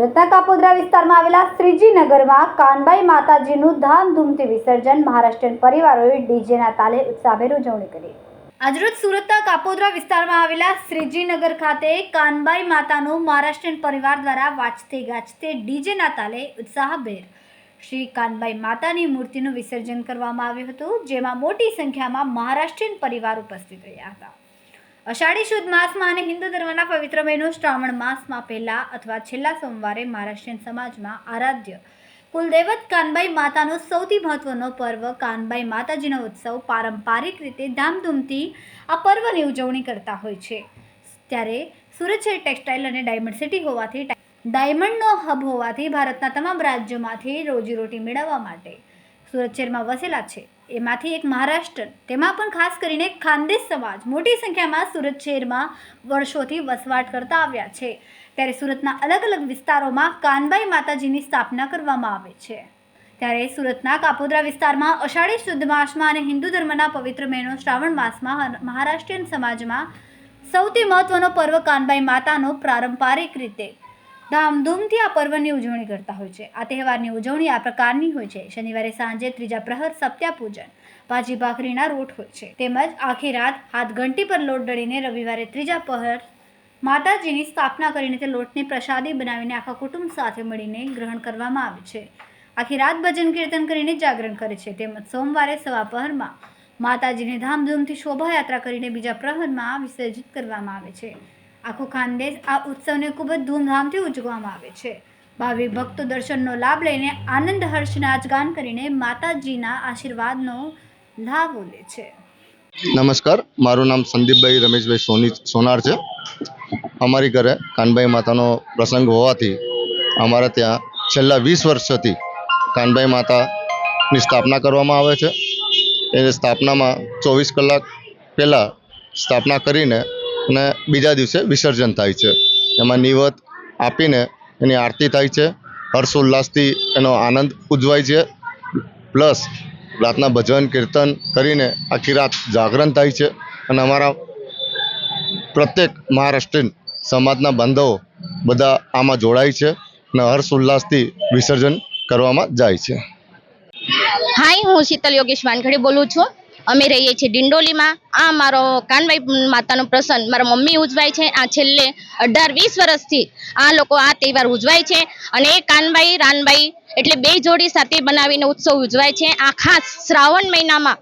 સુરતના કાપોદ્રા વિસ્તારમાં આવેલા શ્રીજી નગરમાં કાનબાઈ માતાજીનું ધામધૂમથી વિસર્જન મહારાષ્ટ્રીયન પરિવારોએ ડીજેના તાલે ઉત્સાહભેર ઉજવણી કરી. આજરોજ સુરતના કાપોદ્રા વિસ્તારમાં આવેલા શ્રીજીનગર ખાતે કાનબાઈ માતાનું મહારાષ્ટ્રીયન પરિવાર દ્વારા વાંચતે ગાજતે ડીજેના તાલે ઉત્સાહભેર શ્રી કાનબાઈ માતાની મૂર્તિનું વિસર્જન કરવામાં આવ્યું હતું, જેમાં મોટી સંખ્યામાં મહારાષ્ટ્રીયન પરિવાર ઉપસ્થિત રહ્યા હતા. અષાઢી શુદ્ધ માસમાં અને હિન્દુ ધર્મના પવિત્ર મહિનો શ્રાવણ માસમાં પહેલા અથવા છેલ્લા સોમવારે મહારાષ્ટ્રીયન સમાજમાં આરાધ્ય. કુલદેવત કાનબાઈ માતાનો સૌથી મહત્વનો પર્વ કાનબાઈ માતાજીનો ઉત્સવ પારંપરિક રીતે ધામધૂમથી આ પર્વની ઉજવણી કરતા હોય છે. ત્યારે સુરત છે ટેક્સટાઇલ અને ડાયમંડ સિટી હોવાથી ડાયમંડનો હબ હોવાથી ભારતના તમામ રાજ્યોમાંથી રોજીરોટી મેળવવા માટે સુરત શહેરમાં વસેલા છે. એમાંથી એક મહારાષ્ટ્ર. તેમાં પણ ખાસ કરીને ખાનદેશ સમાજ મોટી સંખ્યામાં સુરત શહેરમાં વર્ષોથી વસવાટ કરતા આવ્યા છે. ત્યારે સુરતના અલગ અલગ વિસ્તારોમાં કાનબાઈ માતાજીની સ્થાપના કરવામાં આવે છે. ત્યારે સુરતના કાપોદ્રા વિસ્તારમાં અષાઢી શુદ્ધ માસમાં અને હિન્દુ ધર્મના પવિત્ર મહિનો શ્રાવણ માસમાં મહારાષ્ટ્રીયન સમાજમાં સૌથી મહત્વનો પર્વ કાનબાઈ માતાનો પારંપરિક રીતે ધામધૂમથી આ પર્વની ઉજવણી કરતા હોય છે. આ તહેવારની ઉજવણી આ પ્રકારની હોય છે. શનિવારે સાંજે ત્રીજા પ્રહર સત્યા પૂજન ભાજી ભાખરીના રોટ હોય છે. તેમજ આખી રાત હાથ ઘંટી પર લોટ દળીને રવિવારે ત્રીજા પ્રહર માતાજીની સ્થાપના કરીને તે લોટને પ્રસાદી બનાવીને આખા કુટુંબ સાથે મળીને ગ્રહણ કરવામાં આવે છે. આખી રાત ભજન કીર્તન કરીને જાગરણ કરે છે. તેમજ સોમવારે સવા પહરમાં માતાજીને ધામધૂમથી શોભાયાત્રા કરીને બીજા પ્રહરમાં વિસર્જિત કરવામાં આવે છે. આખો ખાનદેશ આ ઉત્સવને ખૂબ જ ધૂમધામથી ઉજવવામાં આવે છે. ભાવિક ભક્તો દર્શનનો લાભ લઈને આનંદ હર્ષ નાચગાન કરીને માતાજીના આશીર્વાદનો લાભ લે છે. નમસ્કાર, મારું નામ સંદીપભાઈ રમેશભાઈ સોની, સોનાર છે. અમારી ઘરે કાનબાઈ માતાનો પ્રસંગ હોવાથી અમારા ત્યાં છેલ્લા વીસ વર્ષથી કાનભાઈ માતાની સ્થાપના કરવામાં આવે છે. એ સ્થાપનામાં ચોવીસ કલાક પહેલાં સ્થાપના કરીને અને બીજા દિવસે વિસર્જન થાય છે. એમાં નિવત આપીને એની આરતી થાય છે. હર્ષોલ્લાસથી એનો આનંદ ઉજવાય છે. પ્લસ રાતના ભજન, કીર્તન કરીને આખી રાત જાગરણ થાય છે. અને અમારા પ્રત્યેક મહારાષ્ટ્રીયન સમાજના બાંધવો બધા આમાં જોડાય છે અને હર્ષ ઉલ્લાસથી વિસર્જન કરવામાં જાય છે. હાય, હું શીતલ યોગેશ વાનખડે બોલું છું. અમે રહીએ છીએ ડિંડોલીમાં. આ મારો કાનભાઈ માતાનો પ્રસંગ. મારા મમ્મી ઉજવાય છે. આ છેલ્લે અઢાર વીસ વર્ષથી આ લોકો આ તહેવાર ઉજવાય છે. અને એ કાનભાઈ, રાનભાઈ એટલે બે જોડી સાથે બનાવીને ઉત્સવ ઉજવાય છે. આ ખાસ શ્રાવણ મહિનામાં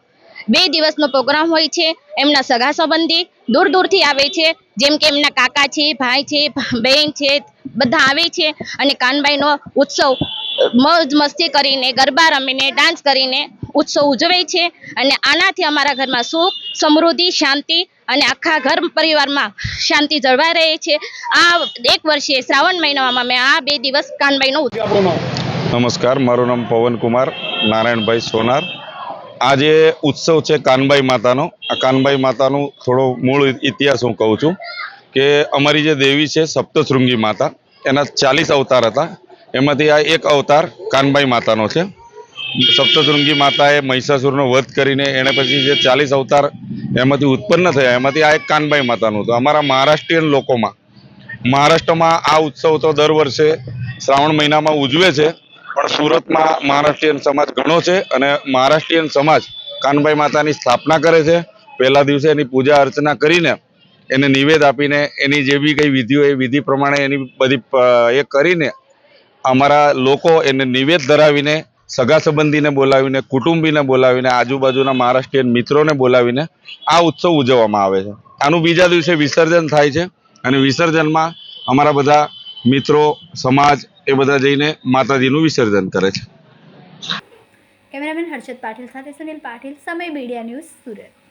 બે દિવસનો પ્રોગ્રામ હોય છે. એમના સગા સંબંધી દૂર દૂરથી આવે છે. જેમ કે એમના કાકા છે, ભાઈ છે બહેન છે, બધા આવે છે. અને કાનભાઈનો ઉત્સવ મોજ મસ્તી કરીને ગરબા રમીને ડાન્સ કરીને ઉત્સવ ઉજવે છે અને આનાથી અમારા ઘરમાં સુખ સમૃદ્ધિ શાંતિ અને આખા ઘર પરિવારમાં શાંતિ જળવાઈ રહે છે. આ એક વર્ષે શ્રાવણ મહિનામાં મેં આ બે દિવસ કાનભાઈનો ઉત્સવ નમસ્કાર મારું નામ પવન કુમાર નારાયણભાઈ સોનાર. આજે ઉત્સવ છે કાનબાઈ માતાનો આ કાનબાઈ માતાનું થોડો મૂળ ઇતિહાસ હું કહું છું કે અમારી જે દેવી છે સપ્તશૃંગી માતા એના ચાલીસ અવતાર હતા. એમાંથી આ એક અવતાર કાનબાઈ માતાનો છે. સપ્તશૃંગી માતાએ મહિષાસુરનો વધ કરીને એણે પછી જે ચાલીસ અવતાર એમાંથી ઉત્પન્ન થયા, એમાંથી આ એક કાનબાઈ માતાનું હતું અમારા મહારાષ્ટ્રીયન લોકોમાં, મહારાષ્ટ્રમાં આ ઉત્સવ તો દર વર્ષે શ્રાવણ મહિનામાં ઉજવે છે, પણ સુરતમાં મહારાષ્ટ્રીયન સમાજ ઘણો છે અને મહારાષ્ટ્રીયન સમાજ કાનબાઈ માતાની સ્થાપના કરે છે. પહેલા દિવસે એની પૂજા અર્ચના કરીને એને નિવેદ આપીને એની જે બી કંઈ વિધિ હોય એ વિધિ પ્રમાણે એની બધી એ કરીને અમારા લોકો એને નિવેદ ધરાવીને, સગા સંબંધીને બોલાવીને, કુટુંબીને બોલાવીને, આજુબાજુના મહારાષ્ટ્રીયન મિત્રોને બોલાવીને આ ઉત્સવ ઉજવવામાં આવે છે. આનું બીજા દિવસે વિસર્જન થાય છે અને વિસર્જનમાં અમારા બધા મિત્રો, સમાજ એ બધા જઈને માતાજીનું વિસર્જન કરે છે. કેમેરામેન હર્ષદ પાટીલ સાથે સુનિલ પાટીલ, સમય મીડિયા ન્યૂઝ સુરત.